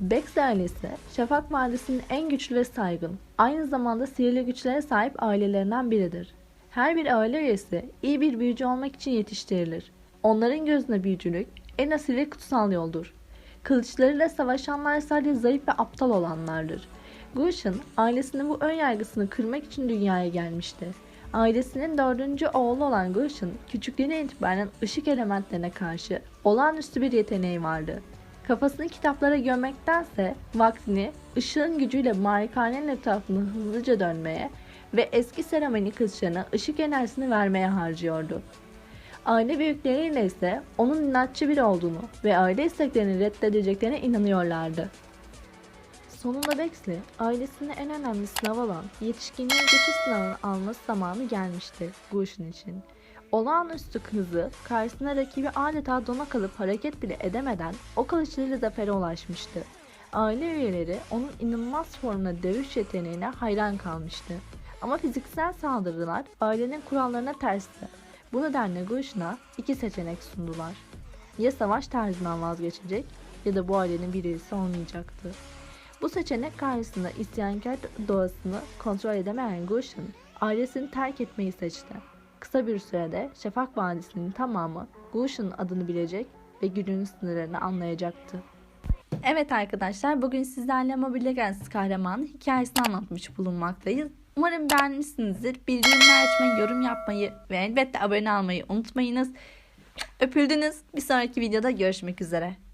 Bex ailesi, Şafak Vadisi'nin en güçlü ve saygın, aynı zamanda sihirli güçlere sahip ailelerinden biridir. Her bir aile üyesi iyi bir büyücü olmak için yetiştirilir. Onların gözünde büyücülük en asil ve kutsal yoldur. Kılıçlarıyla savaşanlar sadece zayıf ve aptal olanlardır. Gush'un ailesinin bu ön yargısını kırmak için dünyaya gelmişti. Ailesinin dördüncü oğlu olan Gush'un küçüklüğüne itibaren ışık elementlerine karşı olağanüstü bir yeteneği vardı. Kafasını kitaplara gömmektense vaktini ışığın gücüyle malikanenin etrafında hızlıca dönmeye ve eski seremoni kılıçlarına ışık enerjisini vermeye harcıyordu. Aile büyükleriyle ise onun inatçı biri olduğunu ve aile isteklerini reddedeceklerine inanıyorlardı. Sonunda Bexley, ailesinin en önemli sınav olan yetişkinliğe geçiş sınavını alması zamanı gelmişti Gush'un için. Olağanüstü hızı karşısına rakibi adeta dona kalıp hareket bile edemeden o kılıçlarıyla zafere ulaşmıştı. Aile üyeleri onun inanılmaz formda dövüş yeteneğine hayran kalmıştı. Ama fiziksel saldırılar ailenin kurallarına tersti. Bu nedenle Gush'una iki seçenek sundular. Ya savaş tarzından vazgeçecek ya da bu ailenin bir üyesi olmayacaktı. Bu seçenek karşısında isyankar doğasını kontrol edemeyen Gush'un ailesini terk etmeyi seçti. Kısa bir sürede Şafak Vadisi'nin tamamı Gush'un adını bilecek ve gücünün sınırlarını anlayacaktı. Evet arkadaşlar bugün sizlerle Mobile Legends kahramanın hikayesini anlatmış bulunmaktayız. Umarım beğenmişsinizdir. Bildirimleri açmayı, yorum yapmayı ve elbette abone olmayı unutmayınız. Öpüldünüz. Bir sonraki videoda görüşmek üzere.